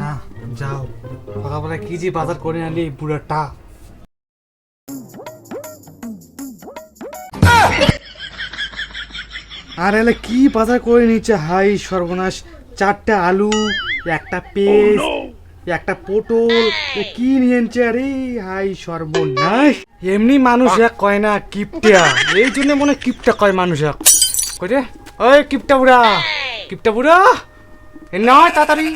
না, যাও। সকালবেলা কি যে বাজার করে আনলি বুড়াটা। আর এলে কি বাজার করে নিচ্ছে? হাই, সর্বনাশ। আলু, একটা পেস্ট, একটা পটল কি নিয়ে নিচ্ছে আরে, হাই, সর্বনাশ। এমনি মানুষ এক কয় না, কিপটা এই জন্য মনে কিপটা কয় মানুষ এক। কই রে? ওই কিপটা বুড়া কিপটা বুড়া। নয় তাড়াতাড়ি।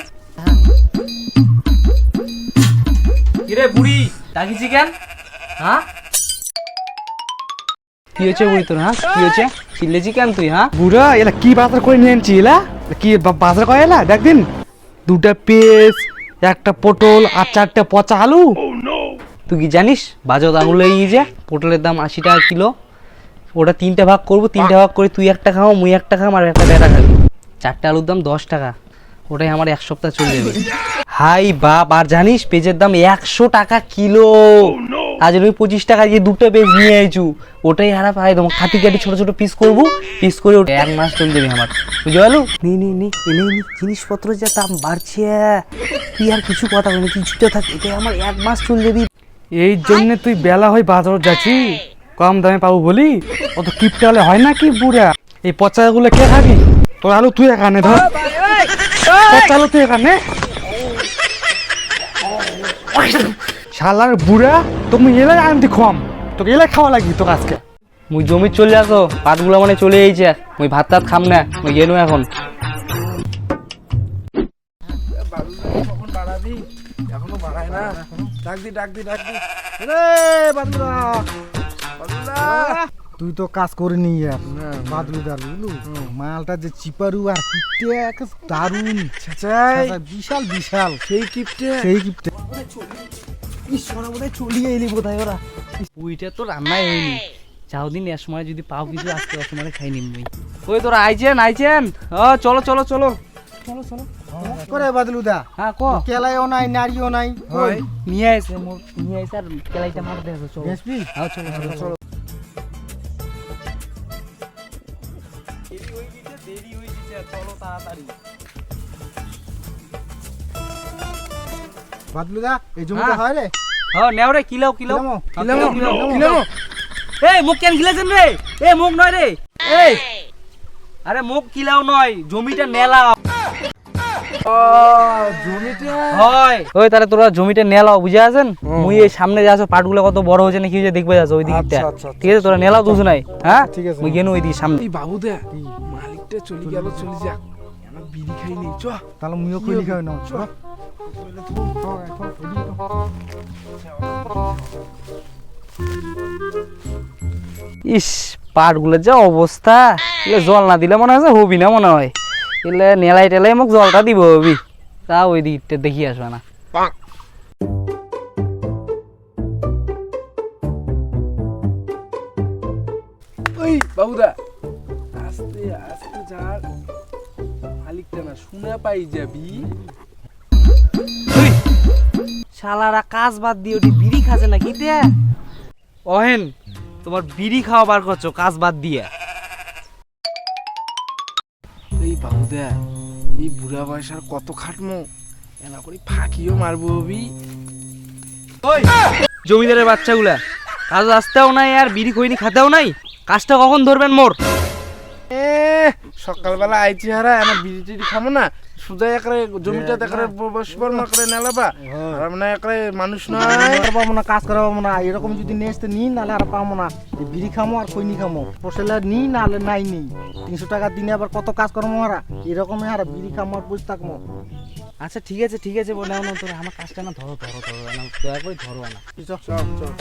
কিরে বুড়ি ডাকিছি কেন? হ্যাঁ? কি হয়েছে বুড়ি তোর হ্যাঁ? কি হয়েছে? চিল্লেছি কেন তুই হ্যাঁ? বুড়া, এলা কি বাজার করে নিয়ে আনছি, এলা? কি বাজার করে এলা? দেখ দিন। দুটা পেঁয়াজ, একটা পটল আর চারটা পচা আলু। তুই কি জানিস, বাজার আঙুল যে পটলের দাম আশি টাকা কিলো। ওটা তিনটা ভাগ করব, তিনটা ভাগ করে তুই একটা খাও, মুই একটা খাম, আর একটা বেটা খাবি। চারটে আলুর দাম দশ টাকা। ওটাই আমার এক সপ্তাহ চলে যাবে। হাই বাপ আর জানিস পেজের দাম একশো টাকা কিলো। আজ আমি পঁচিশ টাকা দিয়ে দুটো পেজ নিয়ে আইছু ওটাই হারা পাই তোমার কাটি কাটি ছোট ছোট পিস করব। পিস করে ওটা এক মাস চলে যাবে আমার। বুঝতে পারল? নি নি নি এনে নি জিনিসপত্র যা দাম বাড়ছে কি আর কিছু কথা বলি কিছুতে থাক এটাই আমার এক মাস চলে যাবি। এই জন্য তুই বেলা হয়ে বাজার যাচ্ছি। কম দামে পাবো বলি? অত কিপটা হলে হয় না কি বুড়া? এই পচাগুলো কে খাবি? তোর আলু তুই এখানে ধর। আলু তুই এখানে শালার বুড়া তুমি এলাই আনতে কম তোকে এলাই খাওয়া লাগবি তোকে আজকে। মুই জমি চলে আসো পাটগুলো মানে চলে এইছে মুই ভাত টাত খাম না মুই গেলু এখন। এখনও বাড়ায় না ডাক দি ডাক দি ডাক দি। রে বাদুরা বাদুরা তুই তো কাজ করে নি আর বাদলু দারু মালটা যে চিপারু আর কিপটে এক দারুণ বিশাল বিশাল। সেই কিপটে? সেই কিপটে। ঈশ্বর চলিয়ে এলি বোধহয় ওরা। উইটা তো রান্নাই হয়নি। যাও দিন এর সময় যদি পাও কিছু আজকে অসময় খাই নিম ওই তোরা আইছেন আইছেন। ও চলো চলো চলো। চলো চলো। করে বাদলু হ্যাঁ কো। কেলাইও নাই নারীও নাই। নিয়ে আইছে নিয়ে আইছে আর কেলাইটা মার দেখো চলো। হ্যাঁ চলো চলো। চলো বাদলু দা এই জমিটা হ্যাঁ। হয় রে। হ্যাঁ নেও রে কিলাও কিলাও কিলামো, কিলাও কিলামো, কিলাও এই মুখ কেন গিলেছেন রে? এ মুখ নয় রে। এই। আরে মুখ কিলাও নয় জমিটা নেলাও। হয়। ওই তাহলে তোরা জমিটা নেলাও বুঝে আছেন? মুই এই সামনে যে পাটগুলো কত বড় হয়েছে নাকি হয়েছে দেখবে যাচ্ছ ওই দিকটা আচ্ছা, আচ্ছা, ঠিক আছে তোরা নেলাও দুস নাই হ্যাঁ? ঠিক আছে। মুই গেনু ওই দিক সামনে। বাবু দে মালিকটা চলে গেল চলে যাক। বিড়ি খাই নেই চ। তাহলে মুইও খাই না চ। ইস পাটগুলোর যা অবস্থা। এগুলো জল না দিলে মনে হয় হবি না মনে হয়। এগুলো নেলাই টেলাই মোক জলটা দিব হবি। তা ওই দিকটা দেখি আসবে না। বাবুদা। আস্তে আস্তে যা মালিকটা না শুনে পাই যাবি। শালারা কাজ বাদ দিয়ে ওটি বিড়ি খাচ্ছে না কি দে অহেন তোমার বিড়ি খাওয়া বার করছ কাজ বাদ দিয়ে। এই বাবুদা এই বুড়া বয়সার কত খাটমো এনা করে ফাঁকিও মারবো ওই জমিদারের বাচ্চাগুলা কাজ আসতেও নাই আর বিড়ি খইনি খাতেও নাই কাজটা কখন ধরবেন মোর? এ সকালবেলা আইছি হারা এনা বিড়ি টিড়ি খাব না সুদা একরে জমিটা একরে বসবার না করে নেলাবা। আর মানে একরে মানুষ পাবো না কাজ না। এরকম যদি নেক্সট নি নালে আর পাবো না। বিড়ি খামো আর কইনি খামো। পোষেলে নি নালে নাই নি তিনশো টাকা দিনে আবার কত কাজ করব হারা এরকমই হারা বিড়ি খামো আর থাকব। আচ্ছা ঠিক আছে ঠিক আছে বলে না তোর আমার কাজটা না ধরো ধরো ধরো না। দয়া করে ধরো না। চল চল।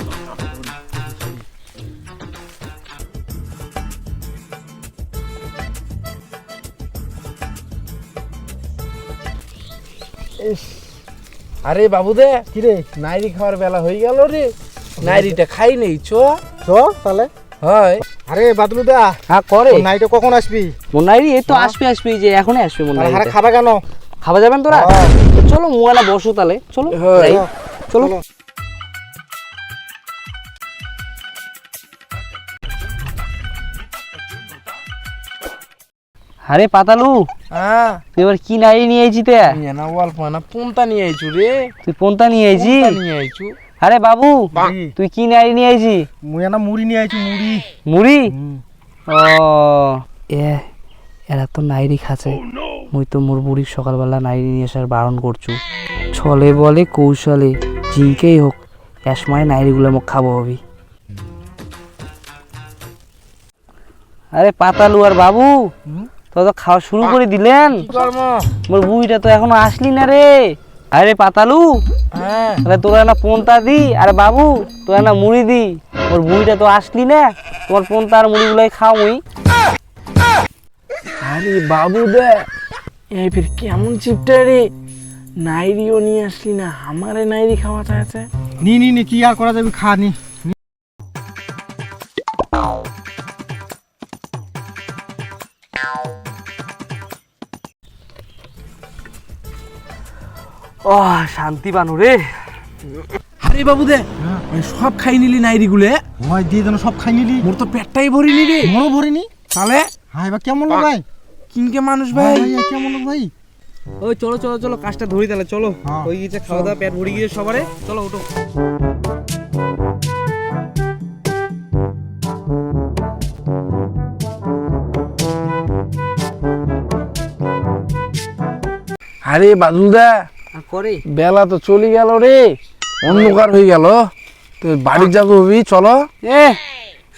আরে বাবুদে কিরে নাইরি খাওয়ার বেলা হয়ে গেল রে। নাইরিটা খাই নেই চ। চ তাহলে। হয়। আরে বাদলু দা হ্যাঁ করে। নাইটে কখন আসবি? মোনাইরি এই তো আসবে আসবে যে এখনই আসবে খাবা কেন? খাওয়া যাবেন তোরা? হ্যাঁ। চলো মুয়ানা বসো তাহলে। চলো হয়। চলো। আরে পাতালু হ্যাঁ এবার কি নাড়ি নিয়ে আইছি তে? নিয়ে না অল্প না পোনতা নিয়ে আইছু রে। তুই পন্তা নিয়ে আইছি নিয়ে আইছু। আরে বাবু তুই কি নাড়ি নিয়ে আইছি মুই না মুড়ি নিয়ে আইছি মুড়ি। মুড়ি? ও। এ এরা তো নাইরি খাচ্ছে। মুই তো মোর বুড়ির সকালবেলা নাইরি নিয়ে আসার বারণ করছু। ছলে বলে কৌশলে জিঙ্কেই হোক একসময় নাইরিগুলো মোক খাব হবি। আরে পাতালু আর বাবু তো তো খাওয়া শুরু করে দিলেন। মোর বুড়িটা তো এখনও আসলি না রে। আরে পাতালু। হ্যাঁ। তোরা না পোনতা দি। আরে বাবু তোরা না মুড়ি দি। ওর বুড়িটা তো আসলি না। তোমার পোনতা আর মুড়িগুলোই খাও মুই আরে বাবু দে এই ফির কেমন চিপটা রে? নাইরিও নিয়ে আসলি না আমারে নাইরি খাওয়াতে আছে। নি নি নি কি আর করা যাবে? খা নি। ও শান্তি বানু রে। আরে বাবু দে সব খাই নিলি নাইরি গুলে। হয় দিয়ে যেন সব খাই নিলি। মোর তো পেটটাই ভরিনি রে। মরো ভরিনি? তাহলে হাই বা কেমন লোক ভাই? কিনকে মানুষ ভাই? কেমন লোক ভাই? ওই চলো চলো চলো কাজটা ধরি তাহলে চলো। হ্যাঁ। হয়ে গেছে খাওয়া দাওয়া পেট ভরে গিয়েছে সবারে চলো উঠো। আরে বাদুল দা করে বেলা তো চলে গেল রে অন্ধকার হয়ে গেল। তো বাড়ি যাব হবি চলো। এ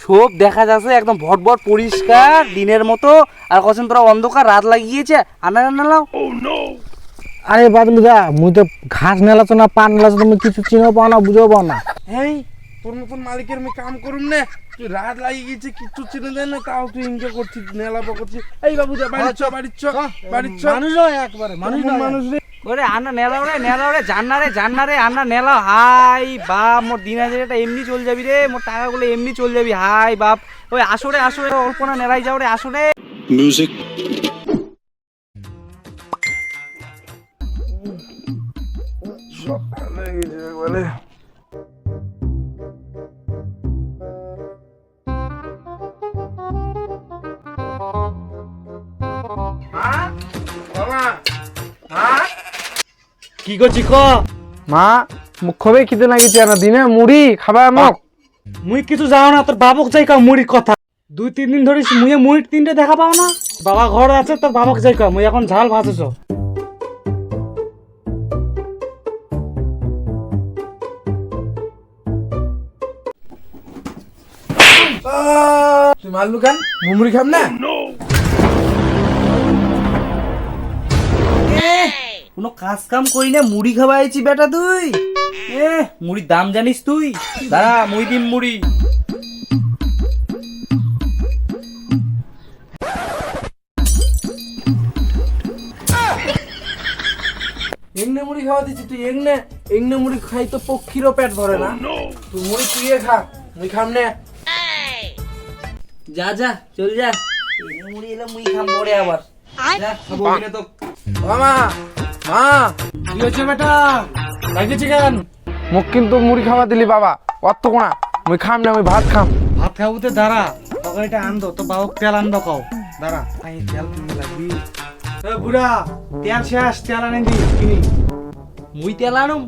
সব দেখা যাচ্ছে একদম ভট ভট পরিষ্কার দিনের মতো। আর কখন তোরা অন্ধকার রাত লাগিয়েছে আনা আনা লাও আরে বাদলু দা মুই তো ঘাস নেলাছ না পান নেলাছ তুমি কিছু চিনো পাও না বুঝো পাও না। এই তোর মতন মালিকের আমি কাম করুম না। তুই রাত লাগিয়ে গেছে কিচ্ছু চিনে দেয় না তাও তুই ইনকে করছিস নেলাপা করছিস। এই বাবু দা বাড়ি চ বাড়ি চ বাড়ি চ। মানুষ একবারে মানুষ মানুষ মানুষ রে? ওরে আন্না নেলাও রে নেলাও রে জান্না রে জান্না রে আন্না নেলাও হাই বাপ মোর দিন হাজারিটা এমনি চল যাবি রে মোর টাকাগুলো এমনি চল যাবি হাই বাপ। ওই আসো রে আসো রে অল্প না নেলাই যাও রে আসো রে। মিউজিক সব ভালো হয়ে গেছে বলে। কি করছি ক মা মুখ খবে খিদে লাগিছে না দিনে মুড়ি খাবা মোক মুই কিছু যাও না তোর বাবক যাই কা মুড়ির কথা। দুই তিন দিন ধরে মুয়ে মুড়ির তিনটে দেখা পাও না? বাবা ঘর আছে তোর বাবক যাই কা মুই এখন ঝাল ভাজেছ। তুই মারলু কেন? মুড়ি খাম না? কোনো কাজ কাম করি না মুড়ি খাওয়াইছি বেটা তুই। এ মুড়ির দাম জানিস তুই? দাঁড়া মুড়ি দিন মুড়ি। মুড়ি খাওয়া দিচ্ছি তুই এমনে এমনি মুড়ি খাই তো পক্ষীরও পেট ভরে না। তুই মুড়ি তুইয়ে খা মুই খাম না। যা যা চল যা। এনে মুড়ি এলে মুড়ি খাম পরে আবার। যা খাব তো। ও মা মা কি হয়েছে বেটা? লাগিয়েছি কেন? মোক কিন্তু মুড়ি খাওয়া দিলি বাবা অত কোনা। মুই খাম না মুই ভাত খাম। ভাত দাঁড়া। তো তেল আনব কও। দাঁড়া আই তেল কিনতে লাগবি। এ বুড়া তেল শেষ তেল আনে দি কিনি। মুই তেল আনুম?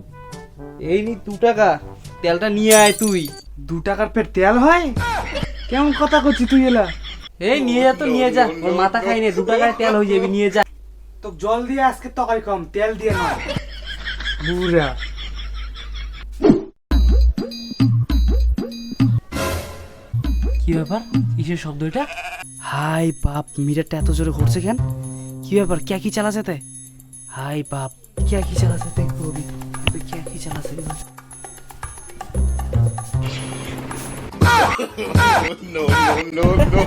এই নি দু টাকা তেলটা নিয়ে আয় তুই। দু টাকার পেট তেল হয়? কেমন কথা করছিস তুই এলা? এই নিয়ে যা তো নিয়ে যা। ওর মাথা খাই নে দু টাকায় তেল হয়ে যাবি নিয়ে যা। তো জল দিয়ে আজকে তরকারি কম তেল দিয়ে নয় বুড়া কি ব্যাপার কিসের শব্দ এটা হাই বাপ মিটারটা এত জোরে ঘুরছে কেন কি ব্যাপার কে কি চালাছে তে হাই বাপ কে কি চালাছে তে কবি কে কি চালাছে No, no, no, no.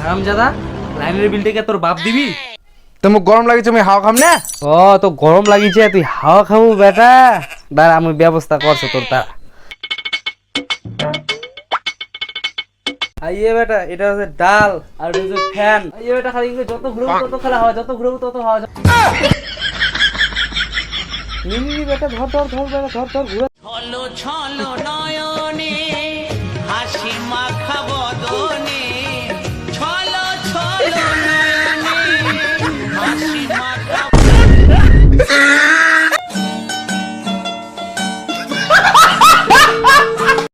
হারামজাদা লাইনের তোর বাপ দিবি? তো মোক গরম লাগিছে মুই হাওয়া খাম না? ও তো গরম লাগিছে তুই হাওয়া খাব বেটা। দাঁড়া আমি ব্যবস্থা করছ তোর তারা আইয়ে বেটা এটা হচ্ছে ডাল আর এটা হচ্ছে ফ্যান। আইয়ে বেটা খালি যত ঘুরবো তত খেলা হয় যত ঘুরবো তত হাওয়া নি নি নি বেটা ধর ধর ধর বেটা ধর ধর ঘুরে। ছলো ছলো